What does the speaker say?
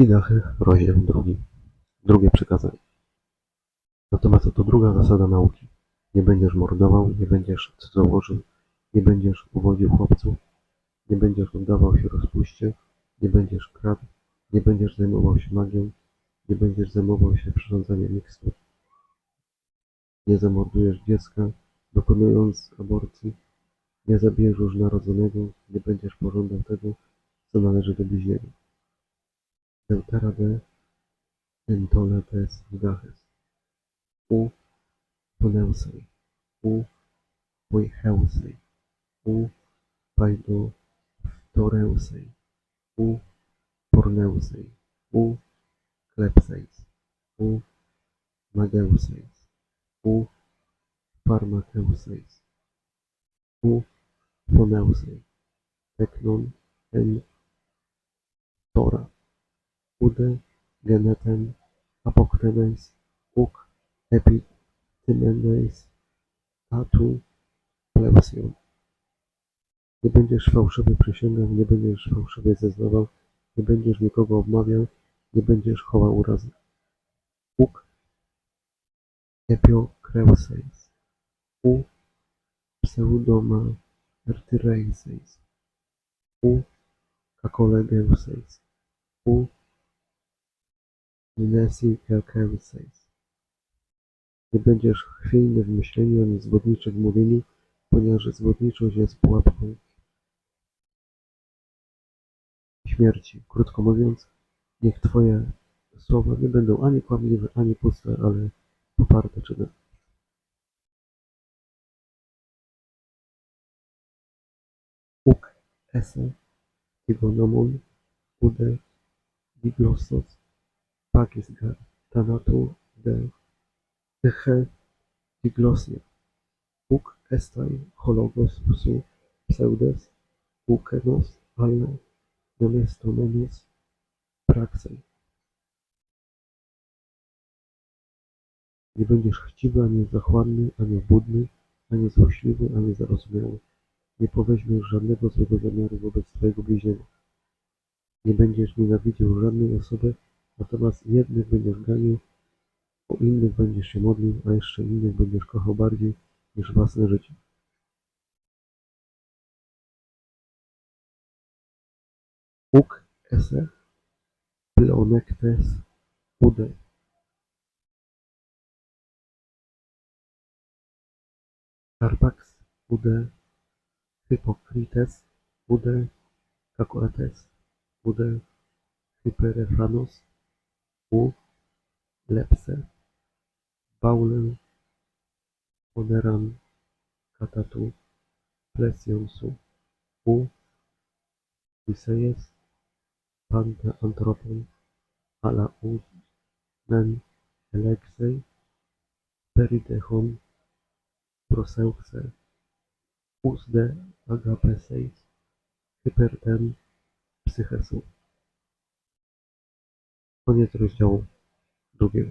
Idachy, rozdział drugi. Drugie przykazanie. Natomiast oto druga zasada nauki. Nie będziesz mordował, nie będziesz cudzołożył, nie będziesz uwodził chłopców, nie będziesz oddawał się rozpuście, nie będziesz kradł, nie będziesz zajmował się magią, nie będziesz zajmował się przyrządzaniem mikstur, nie zamordujesz dziecka, dokonując aborcji, nie zabijesz różnorodzonego, nie będziesz pożądał tego, co należy do bliźniego. Deutera de entole tes vidaches. U poneusei. U poicheusei. U paido toreusei. U porneusei. U. Teknon en tora. Ude genetem apoktenes uk epitymenes tatu pleusion. Nie będziesz fałszywie przysięgał, nie będziesz fałszywie zeznawał, nie będziesz nikogo obmawiał, nie będziesz chował urazy. Uk epiokreuseis. U pseudoma. U kakolegeuseis. U Minesi Kelkeuseis. Nie będziesz chwiejny w myśleniu ani zwodniczy w mówieniu, ponieważ zwodniczość jest pułapką śmierci. Krótko mówiąc, niech Twoje słowa nie będą ani kłamliwe, ani puste, ale poparte czynem. Uk esse tigonomon ude diglossos pagis gar thanato de eche diglosia. Uk estai hologos psu pseudes ukenos alle nomestomenos praxei. Nie będziesz chciwy, ani zachłanny, ani obłudny, ani złośliwy, ani zarozumiały. Nie poweźmiesz żadnego złego zamiaru wobec twojego bliźniego. Nie będziesz nienawidził żadnej osoby, natomiast jednych będziesz ganił, o innych będziesz się modlił, a jeszcze innych będziesz kochał bardziej niż własne życie. Uk esse pleonektes ude. Carpax ude hypokrites ude cacoetes ude hyperephanos u lepse baulen oneran katatu plesion su u Visejes pante antropon ala us men elexei peridechon proseuxe usde agapeseis hyperten psychesu. Koniec rozdziału drugiego.